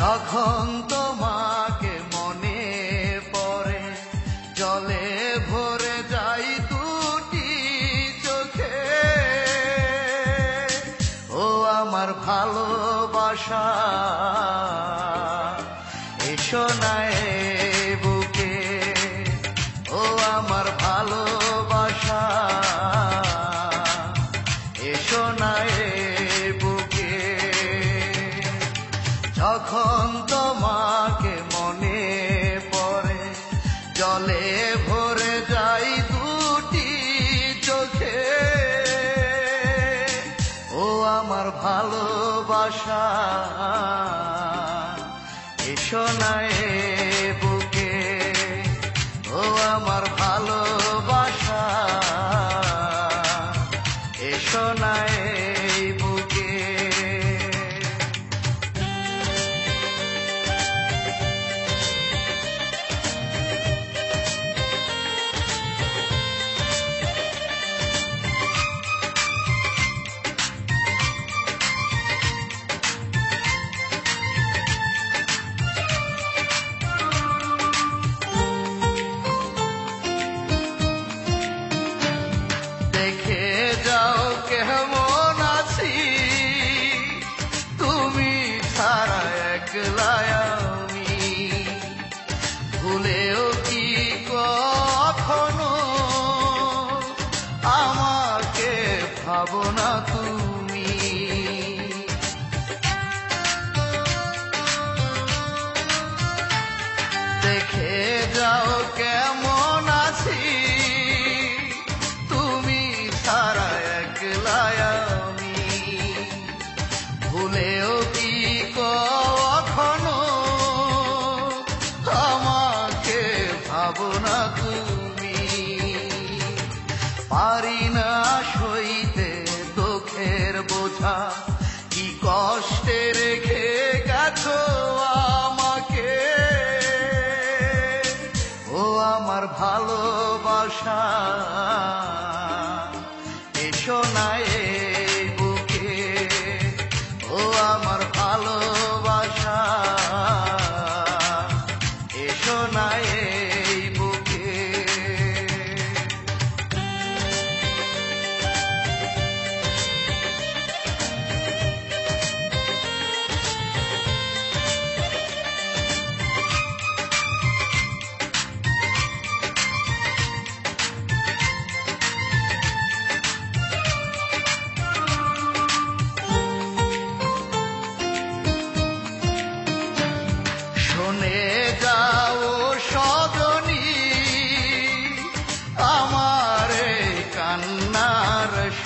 যখন তোমাকে মনে পড়ে জলে ভরে যাই দুটি চোখে। ও আমার ভালোবাসা যখন তোমাকে মনে পড়ে। জলে ভরে যাই দুটি চোখে। ও আমার ভালোবাসা এসো না ভাবনা তুমি। দেখে যাও কেমন আছি। তুমি ছাড়া একলা আমি। ভুলেও কি কখনো আমাকে ভাবনা তুমি। পারি না সইতে বোঝা কি কষ্টে রেখে গেছো আমাকে? ও আমার ভালোবাসা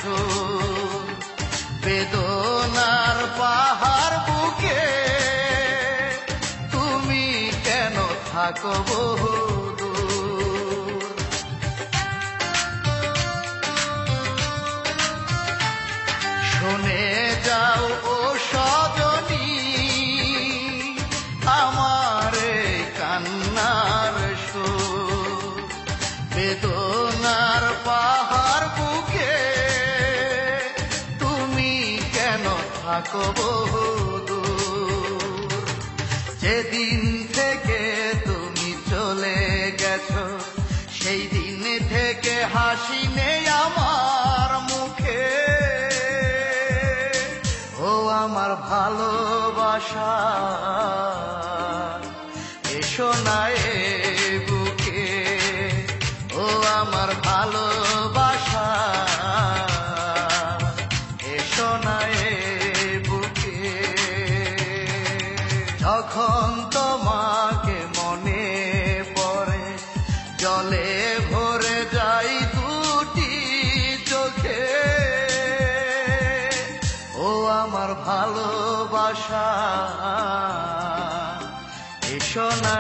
কান্নার বেদনার পাহাড় বুকে তুমি কেন থাকো থাকো যেদিন থেকে তুমি চলে গেছো সেই দিন থেকে হাসি নেই আমার মুখে। ও আমার ভালোবাসা, এসো না ও আমার ভালোবাসা এসো না